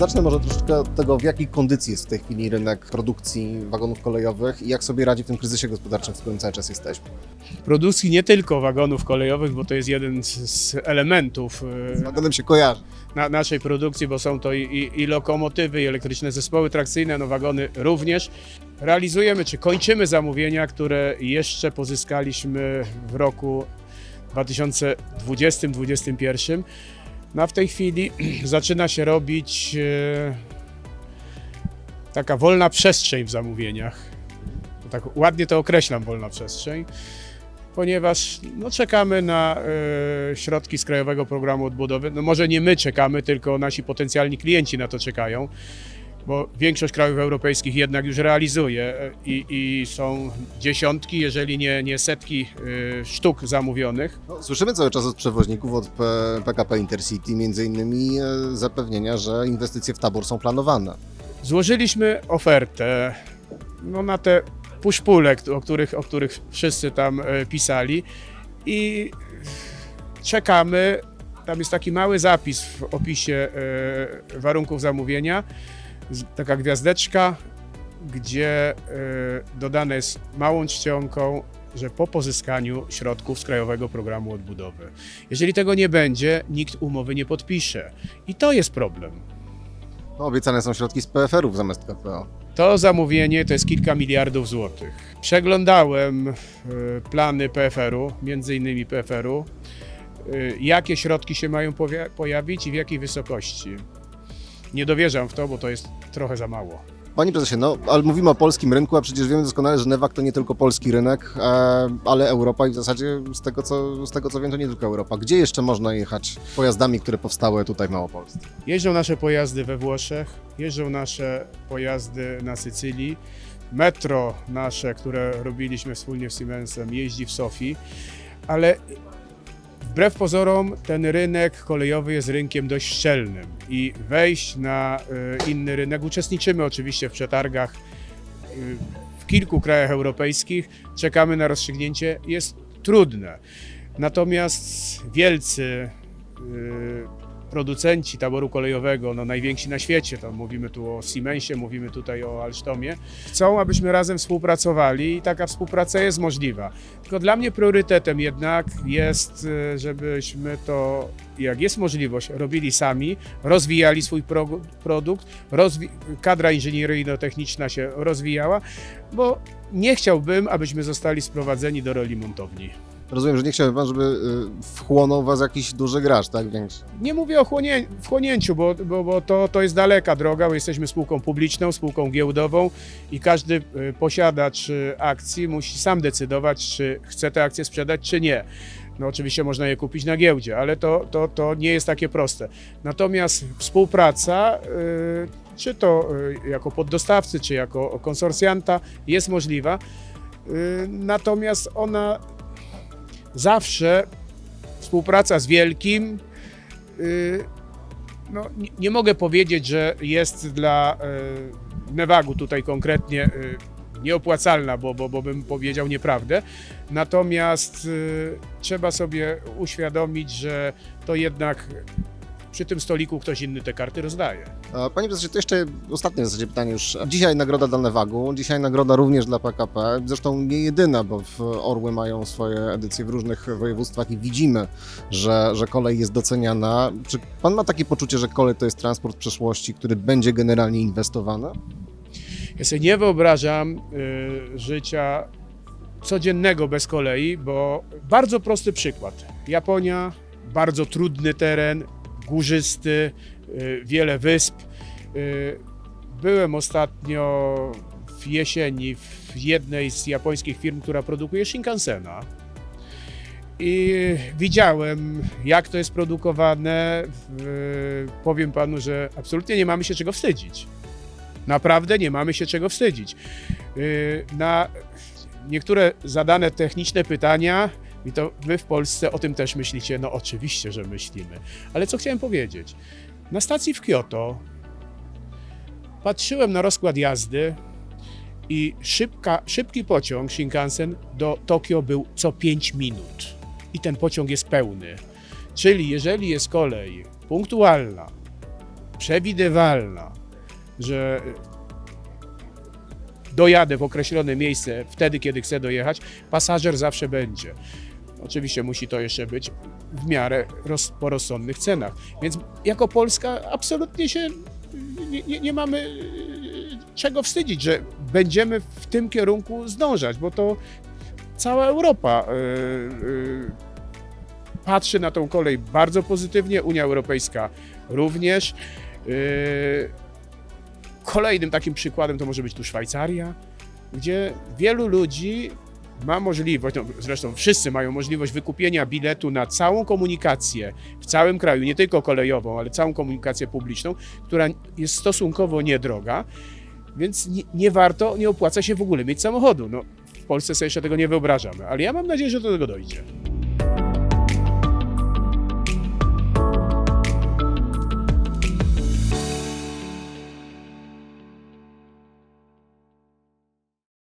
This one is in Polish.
Zacznę może troszeczkę od tego, w jakiej kondycji jest w tej chwili rynek produkcji wagonów kolejowych i jak sobie radzi w tym kryzysie gospodarczym, w którym cały czas jesteśmy. Produkcji nie tylko wagonów kolejowych, bo to jest jeden z, elementów e, Z wagonem się kojarzy. na, naszej produkcji, bo są to i, i, i lokomotywy, i elektryczne zespoły trakcyjne, no wagony również. Realizujemy czy kończymy zamówienia, które jeszcze pozyskaliśmy w roku 2020-2021. No a w tej chwili zaczyna się robić e, taka wolna przestrzeń w zamówieniach. Tak ładnie to określam, wolna przestrzeń ponieważ no, czekamy na e, środki z Krajowego Programu Odbudowy. No, może nie my czekamy, tylko nasi potencjalni klienci na to czekają, bo większość krajów europejskich jednak już realizuje e, i, i są dziesiątki, jeżeli nie, nie setki e, sztuk zamówionych. No, słyszymy cały czas od przewoźników, od P- PKP Intercity między innymi e, zapewnienia, że inwestycje w tabor są planowane. Złożyliśmy ofertę no, na te puszpule, o których, o których wszyscy tam e, pisali i czekamy. Tam jest taki mały zapis w opisie e, warunków zamówienia, taka gwiazdeczka, gdzie e, dodane jest małą czcionką, że po pozyskaniu środków z Krajowego Programu Odbudowy. Jeżeli tego nie będzie, nikt umowy nie podpisze. I to jest problem. No, obiecane są środki z PFR-ów zamiast KPO. To zamówienie to jest kilka miliardów złotych. Przeglądałem e, plany PFR-u, między innymi PFR-u, e, jakie środki się mają pojawić i w jakiej wysokości. Nie dowierzam w to, bo to jest trochę za mało. Panie prezesie, no, ale mówimy o polskim rynku, a przecież wiemy doskonale, że Newak to nie tylko polski rynek, e, ale Europa i w zasadzie z tego, co, z tego co wiem, to nie tylko Europa. Gdzie jeszcze można jechać pojazdami, które powstały tutaj w Małopolsce? Jeżdżą nasze pojazdy we Włoszech, jeżdżą nasze pojazdy na Sycylii. Metro nasze, które robiliśmy wspólnie z Siemensem, jeździ w Sofii, ale wbrew pozorom ten rynek kolejowy jest rynkiem dość szczelnym i wejść na y, inny rynek, uczestniczymy oczywiście w przetargach y, w kilku krajach europejskich, czekamy na rozstrzygnięcie, jest trudne. Natomiast wielcy y, producenci taboru kolejowego, no najwięksi na świecie, to mówimy tu o Siemensie, mówimy tutaj o Alstomie, chcą, abyśmy razem współpracowali i taka współpraca jest możliwa. Tylko dla mnie priorytetem jednak jest, y, żebyśmy to, jak jest możliwość, robili sami, rozwijali swój pro, produkt, rozwi- kadra inżynieryjno-techniczna się rozwijała, bo nie chciałbym, abyśmy zostali sprowadzeni do roli montowni. Rozumiem, że nie chciałby pan, żeby y, wchłonął was jakiś duży gracz, tak? Większy. Nie mówię o chłonie, wchłonięciu, bo, bo, bo to, to jest daleka droga, bo jesteśmy spółką publiczną, spółką giełdową i każdy y, posiadacz y, akcji musi sam decydować, czy chce te akcje sprzedać, czy nie. No oczywiście można je kupić na giełdzie, ale to, to, to nie jest takie proste. Natomiast współpraca, czy to jako poddostawcy, czy jako konsorcjanta jest możliwa, natomiast ona zawsze, współpraca z wielkim, y, no, nie, mogę powiedzieć, że jest dla y, Nevagu tutaj konkretnie y, nieopłacalna, bo, bo, bo bym powiedział nieprawdę. Natomiast trzeba sobie uświadomić, że to jednak przy tym stoliku ktoś inny te karty rozdaje. Panie prezesie, to jeszcze ostatnie w zasadzie pytanie już. Dzisiaj nagroda dla Newagu, dzisiaj nagroda również dla PKP, zresztą nie jedyna, bo Orły mają swoje edycje w różnych województwach i widzimy, że, że kolej jest doceniana. Czy pan ma takie poczucie, że kolej to jest transport przyszłości, który będzie generalnie inwestowany? Ja sobie nie wyobrażam y, życia codziennego bez kolei, bo bardzo prosty przykład. Japonia, bardzo trudny teren, górzysty, y, wiele wysp. Y, byłem ostatnio w jesieni w jednej z japońskich firm, która produkuje Shinkansena. I widziałem, jak to jest produkowane. Y, powiem panu, że absolutnie nie mamy się czego wstydzić. Naprawdę nie mamy się czego wstydzić. Yy, Na niektóre zadane techniczne pytania, i to wy w Polsce o tym też myślicie, no oczywiście, że myślimy. Ale co chciałem powiedzieć? Na stacji w Kyoto patrzyłem na rozkład jazdy i szybka, szybki pociąg Shinkansen do Tokio był co 5 minut. I ten pociąg jest pełny. Czyli jeżeli jest kolej punktualna, przewidywalna, że dojadę w określone miejsce wtedy, kiedy chcę dojechać, pasażer zawsze będzie. Oczywiście musi to jeszcze być w miarę roz, po rozsądnych cenach. Więc jako Polska absolutnie się nie, nie, nie mamy e, czego wstydzić, że będziemy w tym kierunku zdążać, bo to cała Europa e, e, patrzy na tą kolej bardzo pozytywnie, Unia Europejska również. E, Kolejnym takim przykładem to może być tu Szwajcaria, gdzie wielu ludzi ma możliwość, no zresztą wszyscy mają możliwość wykupienia biletu na całą komunikację w całym kraju, nie tylko kolejową, ale całą komunikację publiczną, która jest stosunkowo niedroga, więc nie, nie warto, nie opłaca się w ogóle mieć samochodu. No, w Polsce sobie jeszcze tego nie wyobrażamy, ale ja mam nadzieję, że do tego dojdzie.